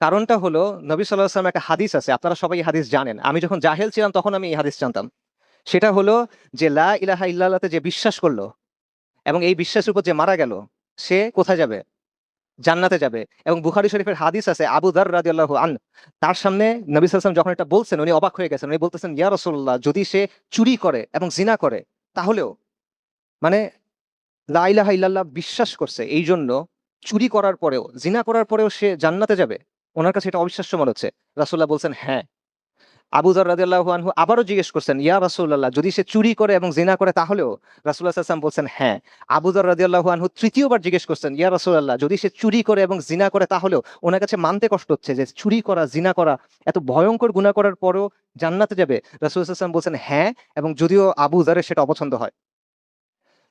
কারণটা হলো নবী সাল্লাহ আসলাম একটা হাদিস আছে, আপনারা সবাই হাদিস জানেন। আমি যখন জাহেল ছিলাম তখন আমি এই হাদিস জানতাম। সেটা হলো যে লা ইলাহা ইল্লাল্লাহতে যে বিশ্বাস করল এবং এই বিশ্বাসের উপর যে মারা গেল, সে কোথায় যাবে? জান্নাতে যাবে। এবং বুখারি শরীফের হাদিস আছে, আবু দার রাদিয়াল্লাহু আন তার সামনে নবী সাল্লাম যখন এটা বলছেন, উনি অবাক হয়ে গেছেন। উনি বলতেছেন, ইয়া রাসূলুল্লাহ, যদি সে চুরি করে এবং জিনা করে, তাহলেও? মানে লা ইলাহা ইল্লাল্লাহ বিশ্বাস করছে এই জন্য চুরি করার পরেও, জিনা করার পরেও সে জান্নাতে যাবে? ওনার কাছে এটা অবিশ্বাস্য মনে হচ্ছে। রাসূলুল্লাহ বলছেন হ্যাঁ। আবু যর রাদিয়াল্লাহু আনহু আবারও জিজ্ঞেস করছেন, ইয়া রাসূলুল্লাহ, যদি সে চুরি করে এবং জিনা করে তাহলেও? আলাইহি ওয়াসাল্লাম বলছেন হ্যাঁ। আবু যর রাদিয়াল্লাহু আনহু তৃতীয়বার জিজ্ঞেস করছেন, ইয়া রাসূলুল্লাহ, যদি সে চুরি করে এবং জিনা করে তাহলেও? ওনার কাছে মানতে কষ্ট হচ্ছে যে চুরি করা, জিনা করা, এত ভয়ঙ্কর গুনাহ করার পরেও জান্নাতে যাবে। রাসূলুল্লাহ সাল্লাল্লাহু বলছেন হ্যাঁ এবং যদিও আবু যরের সেটা অপছন্দ হয়।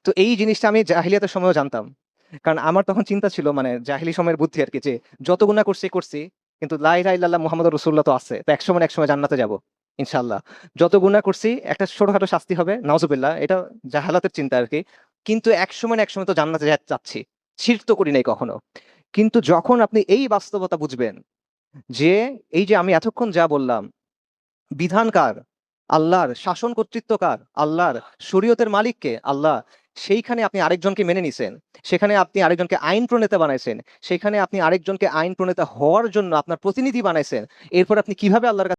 তো এই জিনিসটা আমি জাহিলিয়াতের সময়ও জানতাম। কারণ আমার তখন চিন্তা ছিল মানে জাহিলি সময়ের বুদ্ধি আর কি, যে যত গুনাহ করছি করছি কিন্তু লা ইলাহা ইল্লাল্লাহ মুহাম্মাদুর রাসূলুল্লাহ তো আছে। তো একসময় একসময় জান্নাতে যাব, ইনশাআল্লাহ। যত গুনাহ করছি, একটা ছোটখাটো শাস্তি হবে, নাউজুবিল্লাহ, এটা জাহালাতের চিন্তা আর কি। কিন্তু একসময় একসময় তো জান্নাতে যাচ্ছি শিরক তো করি নাই কখনো। কিন্তু যখন আপনি এই বাস্তবতা বুঝবেন, যে এই যে আমি এতক্ষণ যা বললাম, বিধান কার? আল্লাহর, শাসন কর্তৃত্ব কার? আল্লাহর, শরীয়তের মালিককে? আল্লাহ সেইখানে আপনি আরেকজনকে মেনে নিছেন। সেখানে আপনি আরেকজনকে আইন প্রণেতা বানাইছেন। সেখানে আপনি আরেকজনকে আইন প্রণেতা হওয়ার জন্য আপনার প্রতিনিধি বানাইছেন। এরপর আপনি কীভাবে আল্লাহর